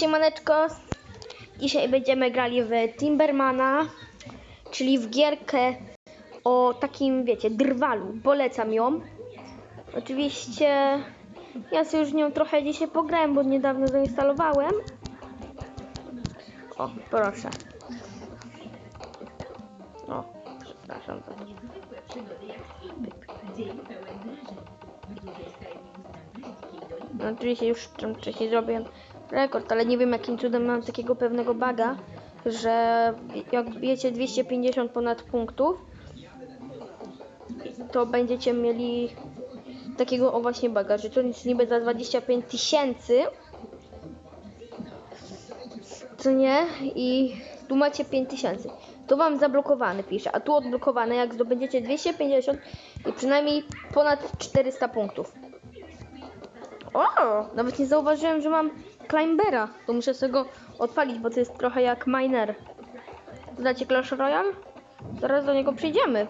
Siemaneczko, dzisiaj będziemy grali w Timbermana, czyli w gierkę o takim, wiecie, drwalu. Polecam ją. Oczywiście ja sobie już nią trochę dzisiaj pograłem, bo niedawno zainstalowałem. O, proszę. O, przepraszam. No, oczywiście już tam wcześniej zrobiłem rekord, ale nie wiem jakim cudem mam takiego pewnego baga, że jak bijecie 250 ponad punktów, to będziecie mieli takiego o właśnie baga, że to nic niby za 25 tysięcy, co nie? I tu macie 5 tysięcy. To wam zablokowany pisze, a tu odblokowany, jak zdobędziecie 250 i przynajmniej ponad 400 punktów. O, nawet nie zauważyłem, że mam Climbera. To muszę sobie go odpalić, bo to jest trochę jak miner. Znacie Clash Royale? Zaraz do niego przyjdziemy.